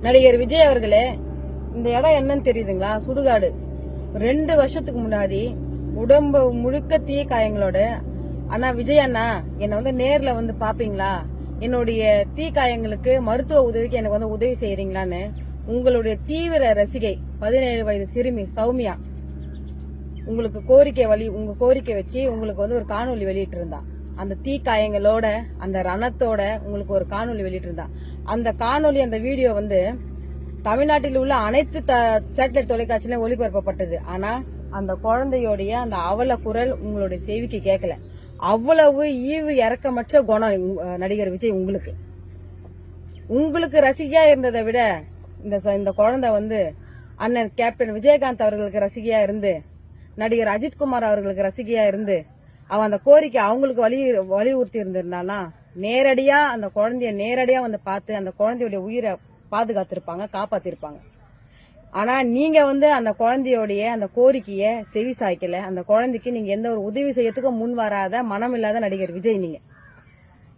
நடிகர் விஜய் அவர்களே இந்த இடம் என்னன்னு தெரியுதுங்களா? சுடுகாடு. ரெண்டு வருஷத்துக்கு முன்னாடி உடம்பு முழுக்க தீ காயங்களோட அண்ணா விஜய் அண்ணா என்னை வந்து நேர்ல வந்து பாப்பீங்களா? என்னுடைய தீ காயங்களுக்கு மருத்துவ உதவிக்கு எனக்கு வந்து உதவி செய்யறீங்களான்னு உங்களுடைய தீவிர ரசிகை பதினேழு வயது சிறுமி சௌமியா உங்களுக்கு கோரிக்கை வழி உங்க கோரிக்கை வச்சு உங்களுக்கு வந்து ஒரு காணொளி வெளியிட்டு இருந்தா அந்த தீ காயங்களோட அந்த ரணத்தோட உங்களுக்கு ஒரு காணொளி வெளியிட்டு இருந்தா அந்த காணொளி அந்த வீடியோ வந்து தமிழ்நாட்டில் உள்ள அனைத்து சேட்டலைட் தொலைக்காட்சியிலும் ஒளிபரப்பப்பட்டது. ஆனா அந்த குழந்தையோடைய அந்த அவல குரல் உங்களுடைய செவிக்கு கேட்கல அவ்வளவு ஈவு இறக்கமற்ற குணம் நடிகர் விஜய் உங்களுக்கு. உங்களுக்கு ரசிகையா இருந்ததை விட இந்த ச- இந்த குழந்தை வந்து அண்ணன் கேப்டன் விஜயகாந்த் அவர்களுக்கு ரசிகையா இருந்து நடிகர் அஜித்குமார் அவர்களுக்கு ரசிகையா இருந்து அவன் அந்த கோரிக்கை அவங்களுக்கு வலி வலியுறுத்தி இருந்திருந்தானா நேரடியா அந்த குழந்தைய நேரடியா வந்து பார்த்து அந்த குழந்தையுடைய உயிரை பாதுகாத்திருப்பாங்க காப்பாத்திருப்பாங்க. ஆனா நீங்க வந்து அந்த குழந்தையோடைய அந்த கோரிக்கைய செவி சாய்க்கல. அந்த குழந்தைக்கு நீங்க எந்த ஒரு உதவி செய்யறதுக்கும் முன் வராத மனம் இல்லாத நடிகர் விஜய் நீங்க.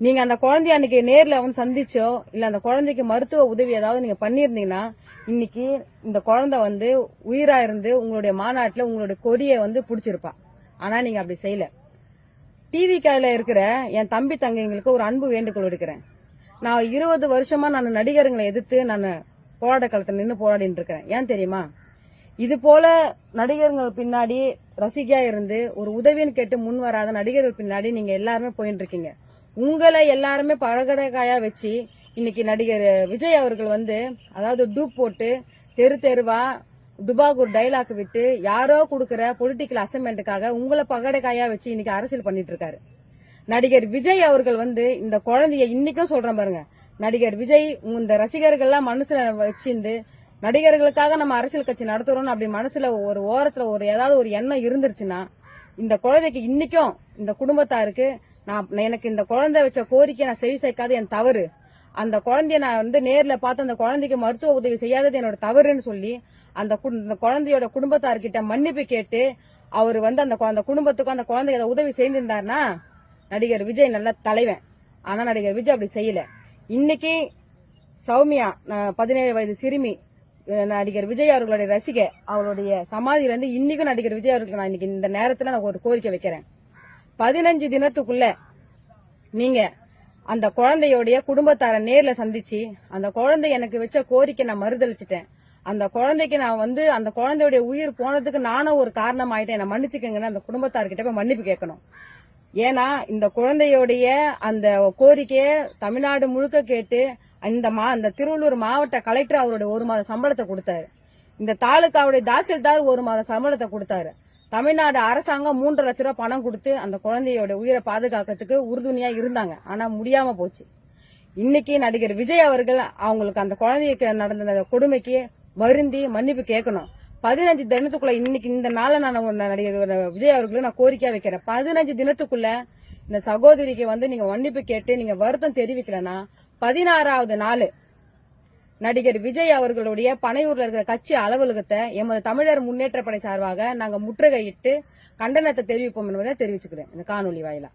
நீங்க அந்த குழந்தைய அன்னைக்கு நேர்ல வந்து சந்திச்சோ இல்ல அந்த குழந்தைக்கு மருத்துவ உதவி ஏதாவது நீங்க பண்ணிருந்தீங்கன்னா இன்னைக்கு இந்த குழந்தை வந்து உயிரா இருந்து உங்களுடைய மாநாட்டுல உங்களுடைய கொடியை வந்து பிடிச்சிருப்பா. ஆனா நீங்க அப்படி செய்யல. டிவி காயில இருக்கிற என் தம்பி தங்கைங்களுக்கு ஒரு அன்பு வேண்டுகோள் எடுக்கிறேன் நான் இருபது வருஷமா நான் நடிகருங்களை எதிர்த்து நான் போராட்ட களத்தில் நின்று போராடிட்டு இருக்கிறேன். ஏன் தெரியுமா? இது போல நடிகர்கள் பின்னாடி ரசிகையா இருந்து ஒரு உதவின்னு கேட்டு முன் வராத நடிகர்கள் பின்னாடி நீங்க எல்லாருமே போயிட்டு இருக்கீங்க. உங்களை எல்லாருமே பழகடகாயாக வச்சு இன்னைக்கு நடிகர் விஜய் அவர்கள் வந்து அதாவது டூப் போட்டு தெரு தெருவா டுபாகூர் டைலாக் விட்டு யாரோ கொடுக்குற பொலிட்டிக்கல் அசைன்மெண்ட்டுக்காக உங்களை பகடைக்காயா வச்சு இன்னைக்கு அரசியல் பண்ணிட்டு இருக்காரு. நடிகர் விஜய் அவர்கள் வந்து இந்த குழந்தைய இன்னைக்கும் சொல்றேன் பாருங்க. நடிகர் விஜய் இந்த ரசிகர்கள்லாம் மனசுல வச்சிருந்து நடிகர்களுக்காக நம்ம அரசியல் கட்சி நடத்துறோம்னு அப்படி மனசுல ஒரு ஓரத்துல ஒரு ஏதாவது ஒரு எண்ணம் இருந்துருச்சுன்னா இந்த குழந்தைக்கு இன்னைக்கும் இந்த குடும்பத்தாருக்கு நான் எனக்கு இந்த குழந்தை வச்ச கோரிக்கை நான் செவி சேர்க்காத என் தவறு. அந்த குழந்தைய நான் வந்து நேர்ல பார்த்து அந்த குழந்தைக்கு மருத்துவ உதவி செய்யாதது என்னோட தவறுன்னு சொல்லி அந்த இந்த குழந்தையோட குடும்பத்தார்கிட்ட மன்னிப்பு கேட்டு அவர் வந்து அந்த அந்த குடும்பத்துக்கும் அந்த குழந்தைக்கு உதவி செய்திருந்தாருன்னா நடிகர் விஜய் நல்ல தலைவன். ஆனா நடிகர் விஜய் அப்படி செய்யல. இன்னைக்கு சௌமியா பதினேழு வயது சிறுமி நடிகர் விஜய் அவர்களுடைய ரசிகை அவருடைய சமாதியில இருந்து இன்னைக்கும் நடிகர் விஜய் அவர்களுக்கு நான் இன்னைக்கு இந்த நேரத்துல நான் ஒரு கோரிக்கை வைக்கிறேன். பதினஞ்சு தினத்துக்குள்ள நீங்க அந்த குழந்தையோடைய குடும்பத்தார நேர்ல சந்திச்சு அந்த குழந்தை எனக்கு வச்ச கோரிக்கை நான் மறுதளிச்சிட்டேன் அந்த குழந்தைக்கு நான் வந்து அந்த குழந்தையுடைய உயிர் போனதுக்கு நானும் ஒரு காரணம் ஆயிட்டேன் என்ன மன்னிச்சுக்கங்கன்னு அந்த குடும்பத்தார்கிட்ட போய் மன்னிப்பு கேட்கணும். ஏன்னா இந்த குழந்தையோடைய அந்த கோரிக்கையை தமிழ்நாடு முழுக்க கேட்டு இந்த மா இந்த திருவள்ளூர் மாவட்ட கலெக்டர் அவருடைய ஒரு மாத சம்பளத்தை கொடுத்தாரு. இந்த தாலுக்காவுடைய தாசில்தார் ஒரு மாத சம்பளத்தை கொடுத்தாரு. தமிழ்நாடு அரசாங்கம் மூன்று லட்ச ரூபாய் பணம் கொடுத்து அந்த குழந்தையோட உயிரை பாதுகாக்கிறதுக்கு உறுதுணையா இருந்தாங்க. ஆனா முடியாம போச்சு. இன்னைக்கு நடிகர் விஜய் அவர்கள் அவங்களுக்கு அந்த குழந்தைக்கு நடந்த அந்த கொடுமைக்கு வருந்தி மன்னிப்பு கேட்கணும். பதினஞ்சு தினத்துக்குள்ள இன்னைக்கு இந்த நாளை நான் ஒரு நடிகர் விஜய் அவர்களுக்கு நான் கோரிக்கையா வைக்கிறேன். பதினஞ்சு தினத்துக்குள்ள இந்த சகோதரிக்கு வந்து நீங்க மன்னிப்பு கேட்டு நீங்க வருத்தம் தெரிவிக்கலன்னா பதினாறாவது நாள் நடிகர் விஜய் அவர்களுடைய பனையூர்ல இருக்கிற கட்சி அலுவலகத்தை எமது தமிழர் முன்னேற்ற படை சார்பாக நாங்க முற்றுகையிட்டு கண்டனத்தை தெரிவிப்போம் என்பதை தெரிவிச்சுக்கிறேன். இந்த காணொலி வாயிலா